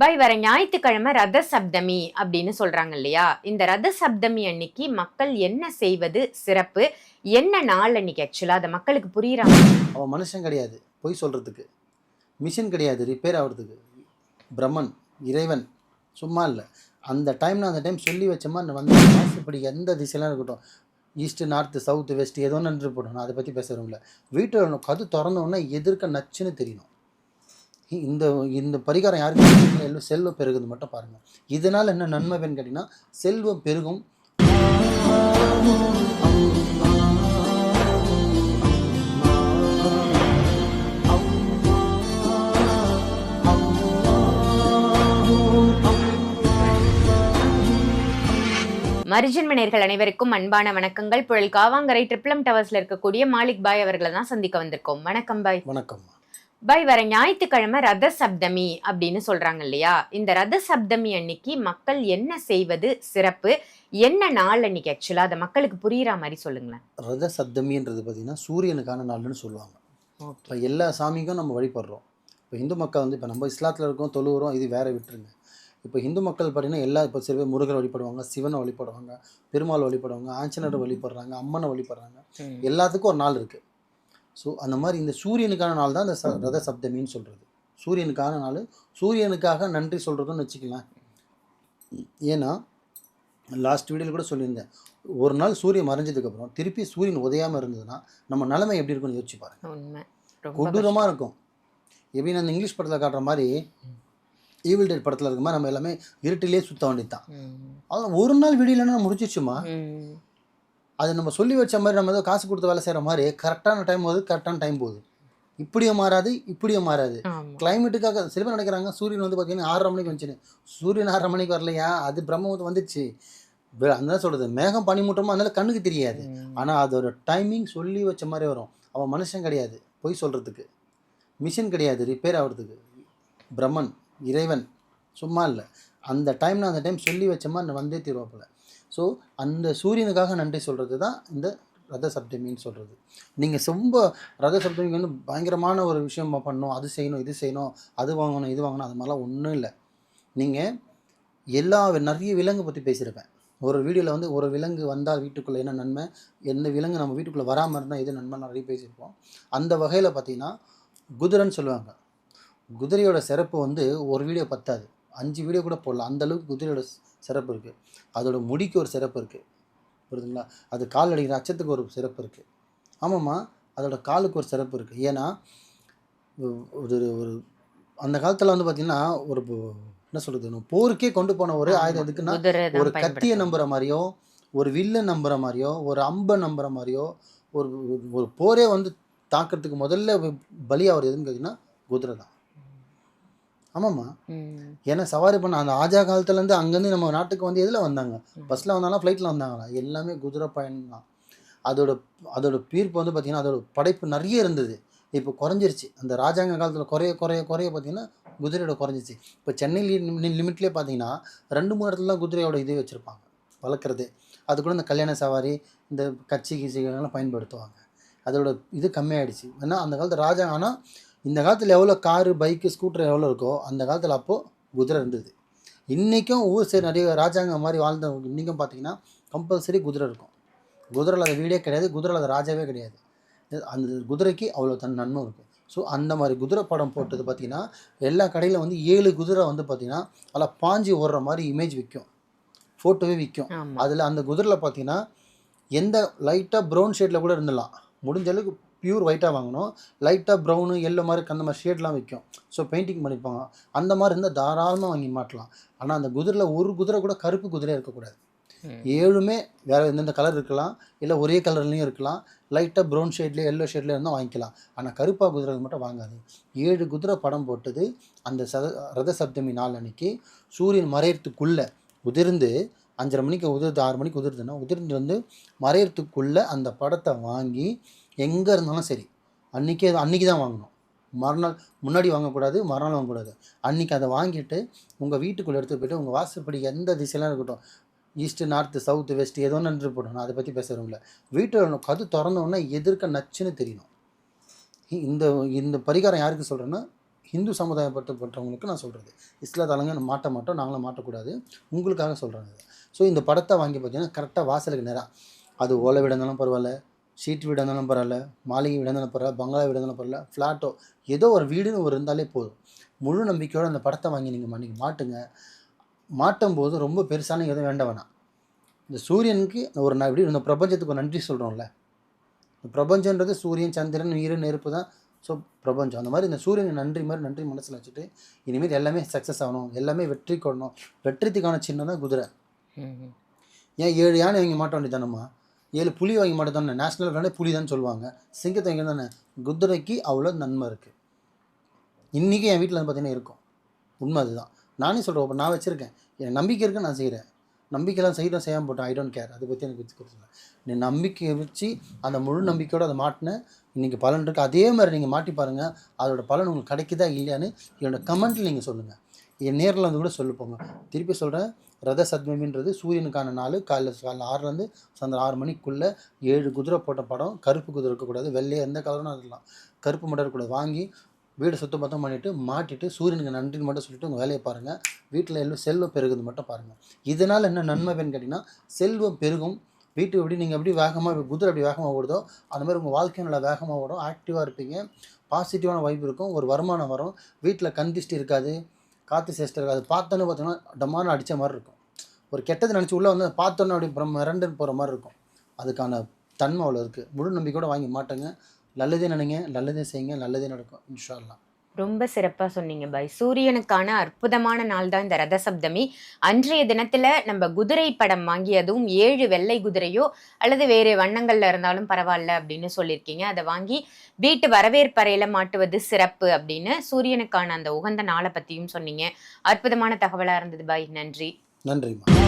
By வர ஞாயிற்றுக்கிழமை ரத சப்தமி அப்படின்னு சொல்றாங்க இல்லையா? இந்த ரத சப்தமி அன்னைக்கு மக்கள் என்ன செய்வது சிறப்பு? என்ன நாள் அன்னைக்கு ஆக்சுவலாக அதை மக்களுக்கு புரியுறாங்க அவன் மனுஷன் கிடையாது. பொய் சொல்கிறதுக்கு மிஷின் கிடையாது. ரிப்பேர் ஆகிறதுக்கு பிரம்மன் இறைவன். சும்மா இல்லை. அந்த டைம்ல அந்த டைம் சொல்லி வச்சோமா வந்து வாசப்படி எந்த திசையெல்லாம் இருக்கட்டும். ஈஸ்ட்டு நார்த்து சவுத்து வெஸ்ட் ஏதோ நின்று போடணும் அதை பற்றி பேசுகிறோம்ல வீட்டில் கது திறந்தோன்னா எதிர்க்க நச்சுன்னு தெரியணும். இந்த இந்த பரிகாரம் யாருக்கு எல்லாம் செல்வம் பெருகுது மட்டும் பாருங்கள் இதனால் என்ன நன்மை கேட்டிங்கன்னா செல்வம் பெருகும். மரிஜன்மனர்கள் அனைவருக்கும் அன்பான வணக்கங்கள். புழல் காவாங்கரை ட்ரிப்ளம் டவர்ஸ்ல இருக்கக்கூடிய மாலிக் பாய் அவர்களை தான் சந்திக்க வந்திருக்கோம். வணக்கம் பாய். வணக்கம். பாய் வர ஞாயிற்றுக்கிழமை ரத சப்தமி அப்படின்னு சொல்றாங்க இல்லையா? இந்த ரத சப்தமி அன்னைக்கு மக்கள் என்ன செய்வது சிறப்பு? என்ன நாள் அன்னைக்கு ஆக்சுவலா அதை மக்களுக்கு புரியுற மாதிரி சொல்லுங்களேன். ரத சப்தமின்றது பார்த்திங்கன்னா சூரியனுக்கான நாள்னு சொல்லுவாங்க. இப்போ எல்லா சாமிக்கும் நம்ம வழிபடுறோம். இப்போ இந்து மக்கள் வந்து இப்போ நம்ம இஸ்லாத்தில் இருக்கோம் தொழுவுறோம் இது வேற விட்டுருங்க. இப்போ இந்து மக்கள் பார்த்தீங்கன்னா எல்லா இப்போ சில பேர் முருகரை வழிபடுவாங்க சிவனை வழிபடுவாங்க பெருமாள் வழிபடுவாங்க ஆஞ்சநேயரை வழிபடுறாங்க அம்மனை வழிபடுறாங்க. எல்லாத்துக்கும் ஒரு நாள் இருக்குது ஸோ அந்த மாதிரி இந்த சூரியனுக்கான நாள் தான் இந்த ச ரத சப்தமின்னு சொல்கிறது சூரியனுக்கான நாள் சூரியனுக்காக நன்றி சொல்கிறதுன்னு வச்சுக்கலாம் ஏன்னா லாஸ்ட் வீடியோவில் கூட சொல்லியிருந்தேன். ஒரு நாள் சூரியன் மறைஞ்சதுக்கப்புறம் திருப்பி சூரியன் உதயாமல் இருந்ததுன்னா நம்ம நிலைமை எப்படி இருக்குன்னு யோசிச்சு பாருங்க. கொடூரமாக இருக்கும். எப்படின்னு அந்த இங்கிலீஷ் படத்தில் காட்டுற மாதிரி ஈவில் டேட் படத்தில் இருக்க மாதிரி நம்ம எல்லாமே இருட்டிலே சுத்த வேண்டியது தான். அதான் ஒரு நாள் வீடியோலன்னா முடிச்சிச்சுமா. அது நம்ம சொல்லி வச்ச மாதிரி நம்ம ஏதோ காசு கொடுத்து வேலை செய்கிற மாதிரி கரெக்டான டைம் போகுது கரெக்டான டைம் போகுது. இப்படியும் மாறாது இப்படியும் மாறாது. கிளைமேட்டுக்காக சில பேர் நினைக்கிறாங்க சூரியன் வந்து பார்த்தீங்கன்னா ஆறரை மணிக்கு வந்துச்சுன்னு. சூரியன் ஆறரை மணிக்கு வரலையா? அது பிரம்மபுரம் வந்துச்சு. அந்த சொல்கிறது மேகம் பனிமூட்டமாக அதனால கண்ணுக்கு தெரியாது. ஆனால் அதோட டைமிங் சொல்லி வச்ச மாதிரி வரும். அவன் மனுஷன் கிடையாது பொய் சொல்கிறதுக்கு மிஷின் கிடையாது ரிப்பேர் ஆகிறதுக்கு. பிரம்மன் இறைவன் சும்மா இல்லை. அந்த டைம்ல அந்த டைம் சொல்லி வச்சோமா நான் வந்தே தீர்வாப்பில். ஸோ அந்த சூரியனுக்காக நன்றி சொல்கிறது தான் இந்த ரத சப்தமின்னு சொல்கிறது நீங்கள் ரொம்ப ரத சப்தமிக்கு வந்து பயங்கரமான ஒரு விஷயம் பண்ணணும். அது செய்யணும் இது செய்யணும் அது வாங்கணும் இது வாங்கணும் அது மாதிரிலாம் ஒன்றும் இல்லை. நீங்கள் எல்லா நிறைய விலங்கு பற்றி பேசியிருப்பேன். ஒரு வீடியோவில் வந்து ஒரு விலங்கு வந்தால் வீட்டுக்குள்ளே என்ன நன்மை? எந்த விலங்கு நம்ம வீட்டுக்குள்ளே வராமல் இருந்தால் எது நன்மை நிறைய பேசியிருப்போம். அந்த வகையில் பார்த்தீங்கன்னா குதிரைன்னு சொல்லுவாங்க. குதிரையோட சிறப்பு வந்து ஒரு வீடியோ பத்தாது. அஞ்சு வீடியோ கூட போடலாம் அந்த அளவுக்கு குதிரையோட சிறப்பு இருக்குது அதோட முடிக்கு ஒரு சிறப்பு இருக்குது புரியுதுங்களா? அது கால் அடிக்கிற அச்சத்துக்கு ஒரு சிறப்பு இருக்குது ஆமாம்மா. அதோட காலுக்கு ஒரு சிறப்பு இருக்குது ஏன்னா ஒரு ஒரு அந்த காலத்தில் வந்து பார்த்திங்கன்னா ஒரு என்ன சொல்கிறது போருக்கே கொண்டு போன ஒரு. ஆயுதம் எதுக்குன்னா ஒரு கத்தியை. நம்புற மாதிரியோ ஒரு வில்லை நம்புற மாதிரியோ ஒரு அம்பை நம்புற மாதிரியோ ஒரு ஒரு- ஒரு போரே வந்து தாக்கிறதுக்கு முதல்ல பலியாகிறது எதுன்னு கேட்டிங்கன்னா குதிரை தான். ஆமாம்மா. ஏன்னா சவாரி பண்ண அந்த ஆஜா காலத்துலேருந்து அங்கேருந்து நம்ம நாட்டுக்கு வந்து எதில் வந்தாங்க. பஸ்ஸில் வந்தாங்களா ஃப்ளைட்டில் வந்தாங்களா? எல்லாமே குதிரை பயணம் தான் அதோட அதோட பீர்ப்பு வந்து பார்த்திங்கன்னா அதோட படைப்பு நிறைய இருந்தது. இப்போ குறைஞ்சிருச்சு. அந்த ராஜாங்க காலத்தில் குறைய குறைய குறைய பார்த்தீங்கன்னா குதிரையோட குறைஞ்சிச்சு. இப்போ சென்னை லிமிட்லேயே பார்த்தீங்கன்னா ரெண்டு மூணு இடத்துல தான் குதிரையோட இது வச்சுருப்பாங்க. வளர்க்குறது. அது கூட இந்த கல்யாண சவாரி இந்த கட்சி கிச்சிகள்லாம் பயன்படுத்துவாங்க. அதோட இது கம்மியாயிடுச்சு. ஏன்னா அந்த காலத்து ராஜா ஆனால் இந்த காலத்தில் எவ்வளோ காரு பைக்கு ஸ்கூட்டர் எவ்வளோ இருக்கோ அந்த காலத்தில் அப்போது குதிரை இருந்தது. இன்றைக்கும் ஊர் சைடு நிறைய ராஜாங்க மாதிரி வாழ்ந்தவங்க இன்றைக்கும் பார்த்தீங்கன்னா கம்பல்சரி குதிரை இருக்கும். குதிரை இல்லாத வீடே கிடையாது குதிரை இல்லாத ராஜாவே கிடையாது. அந்த குதிரைக்கு அவ்வளோ தன் நன்மை இருக்குது ஸோ அந்த மாதிரி குதிரை படம் போட்டது பார்த்தீங்கன்னா எல்லா கடையில் வந்து ஏழு குதிரை வந்து பார்த்தீங்கன்னா அதில் பாஞ்சு ஓடுற மாதிரி இமேஜ் விற்கும் ஃபோட்டோவே விற்கும். அதில் அந்த குதிரையில் பார்த்தீங்கன்னா எந்த லைட்டாக ப்ரௌன் ஷேடில் கூட இருந்துடலாம். முடிஞ்ச அளவுக்கு பியூர் ஒயிட்டாக வாங்கணும். லைட்டாக ப்ரௌனு எல்லோ மாதிரி அந்த மாதிரி ஷேட்லாம் விற்கும் ஸோ பெயிண்டிங் பண்ணியிருப்பாங்க அந்த மாதிரி இருந்தால் தாராளமாக வாங்கி மாட்டலாம். ஆனால் அந்த குதிரையில் ஒரு குதிரை கூட கருப்பு குதிரையாக இருக்கக்கூடாது. ஏழுமே வேறு எந்தெந்த கலர் இருக்கலாம். இல்லை ஒரே கலர்லேயும் இருக்கலாம். லைட்டாக ப்ரௌன் ஷேட்லேயே எல்லோ ஷேட்லேயே இருந்தால் வாங்கிக்கலாம். ஆனால் கருப்பா குதிரை மட்டும் வாங்காது ஏழு குதிரை படம் போட்டது அந்த சத ரத சப்தமி நாள் அன்னைக்கு சூரியன் மறையறதுக்குள்ளே உதிர்ந்து அஞ்சரை மணிக்கு உதிர்ந்து ஆறு மணிக்கு உதிர்துன்னா உதிர்ந்து வந்து மறையறதுக்குள்ளே அந்த படத்தை வாங்கி எங்கே இருந்தாலும் சரி. அன்றைக்கே அன்றைக்கி தான் வாங்கணும். மறுநாள் முன்னாடி வாங்கக்கூடாது மறுநாள் வாங்கக்கூடாது. அன்றைக்கி அதை வாங்கிட்டு உங்கள் வீட்டுக்குள்ளே எடுத்து போயிட்டு உங்கள் வாசப்படி எந்த திசையெல்லாம் இருக்கட்டும் ஈஸ்ட்டு நார்த்து சவுத்து வெஸ்ட் ஏதோ நின்று போடணும் அதை பற்றி பேசுகிறோம்ல வீட்டில் கது திறந்தோடனே எதிர்க்க நச்சுன்னு தெரியணும் இந்த இந்த பரிகாரம் யாருக்கு சொல்கிறேன்னா ஹிந்து சமுதாயப்பட்டப்பட்டவங்களுக்கு நான் சொல்கிறது இஸ்லாத்தாலங்க மாட்ட மாட்டோம் நாங்களும் மாட்டக்கூடாது. உங்களுக்காக சொல்கிறேன் ஸோ இந்த படத்தை வாங்கி பார்த்தீங்கன்னா கரெக்டாக வாசலுக்கு நேராக அது ஓலை விட இருந்தாலும் பரவாயில்ல ஷீட் வீடு இருந்தாலும் பரவாயில்ல மாளிகை வீடு இருந்தாலும் பரவாயில்ல பங்களா வீடு இருந்தாலும் பரவாயில்ல ஃப்ளாட்டோ ஏதோ ஒரு வீடுன்னு ஒரு இருந்தாலே போதும். முழு நம்பிக்கையோடு அந்த படத்தை வாங்கி நீங்கள் மன்னிக்கு மாட்டுங்க. மாட்டும் போது ரொம்ப பெருசான எதுவும் வேண்டாம் வேணாம். இந்த சூரியனுக்கு ஒரு நான் எப்படி இந்த பிரபஞ்சத்துக்கு நன்றி சொல்கிறோம்ல இந்த பிரபஞ்சன்றது சூரியன் சந்திரன் நீர் நெருப்பு தான். ஸோ பிரபஞ்சம். அந்த மாதிரி இந்த சூரியன் நன்றி மாதிரி நன்றி மனசில் வச்சுட்டு இனிமேல் எல்லாமே சக்ஸஸ் ஆகணும். எல்லாமே வெற்றி கொள்ளணும். வெற்றித்துக்கான சின்னம் தான் குதிரை. ம். ஏன் ஏழு யானை வாங்கி மாட்ட வேண்டியதானம்மா ஏழு புலி வாங்கி மாட்டேன் தானே நேஷனல் விளையாட புலி தான் சொல்லுவாங்க. சிங்கத்தை வாங்கி தானே? குதிரைக்கு அவ்வளோ நன்மை இருக்குது இன்றைக்கி என் வீட்டில் வந்து பார்த்தீங்கன்னா இருக்கும். உண்மை அதுதான். நானே சொல்கிறேன் இப்போ நான் வச்சுருக்கேன். என் நம்பிக்கை இருக்கு நான் செய்கிறேன் நம்பிக்கைலாம் செய்கிறோம் செய்யாமல் போட்டேன். ஐ டோன்ட் கேர் அதை பற்றி எனக்கு வச்சு கொடுத்துருவேன் நீ நம்பிக்கையை வச்சு அந்த முழு நம்பிக்கையோடு அதை மாட்டினேன் இன்றைக்கி பலன் இருக்குது அதே மாதிரி நீங்கள் மாட்டி பாருங்கள் அதோட பலன் உங்களுக்கு கிடைக்குதா இல்லையான்னு என்னோடய கமெண்ட்டில் நீங்கள் சொல்லுங்கள் என் நேரில் வந்து கூட சொல்லுப்போங்க. திருப்பி சொல்கிறேன் ரத சத்மின்றது சூரியனுக்கான நாள். காலைல காலைல ஆறுலேருந்து சாயந்தரம் ஆறு மணிக்குள்ளே ஏழு குதிரை போட்ட படம். கருப்பு குதிரை இருக்கக்கூடாது. வெள்ளையாக எந்த கலரும் இருக்கலாம். கருப்பு மட்டும் இருக்கக்கூடாது. வாங்கி வீடு சுத்தம் பத்தம் பண்ணிவிட்டு மாட்டிட்டு சூரியனுக்கு நன்றின்னு மட்டும் சொல்லிட்டு உங்கள் வேலையை பாருங்கள் வீட்டில் எல்லாம் செல்வம் பெருகுது மட்டும் பாருங்கள் இதனால் என்ன நன்மை வேணும்னு கேட்டிங்கன்னா செல்வம் பெருகும். வீட்டு எப்படி நீங்கள் எப்படி வேகமாக குதிரை எப்படி வேகமாக ஓடுதோ அந்த மாதிரி உங்கள் வாழ்க்கையும் நல்லா வேகமாக ஓடும். ஆக்டிவாக இருப்பீங்க. பாசிட்டிவான வைப் இருக்கும். ஒரு வருமானம் வரும். வீட்டில் கந்திஷ்டி இருக்காது. காற்று சேஷ்டம் இருக்காது. பார்த்தோன்னே பார்த்தீங்கன்னா டமான அடித்த மாதிரி இருக்கும். ஒரு கெட்டது நினச்சி உள்ளே வந்து பார்த்தோன்னே அப்படி அப்புறம் மிரண்டு போகிற மாதிரி இருக்கும். அதுக்கான தன்மை அவ்வளோ இருக்குது முழு நம்பிக்கையோட வாங்கி மாட்டுங்க. நல்லதே நினைங்க நல்லதே செய்யுங்க நல்லதே நடக்கும். இன்ஷால்லாம் ரொம்ப சிறப்பாக சொன்னீங்க பாய். சூரியனுக்கான அற்புதமான நாள் தான் இந்த ரத சப்தமி அன்றைய தினத்தில் நம்ம குதிரை படம் வாங்கி அதுவும் ஏழு வெள்ளை குதிரையோ அல்லது வேறு வண்ணங்களில் இருந்தாலும் பரவாயில்ல அப்படின்னு சொல்லியிருக்கீங்க. அதை வாங்கி வீட்டு வரவேற்பறையில் மாட்டுவது சிறப்பு அப்படின்னு சூரியனுக்கான அந்த உகந்த நாளை பற்றியும் சொன்னீங்க. அற்புதமான தகவலாக இருந்தது பாய். நன்றி. நன்றிம்மா.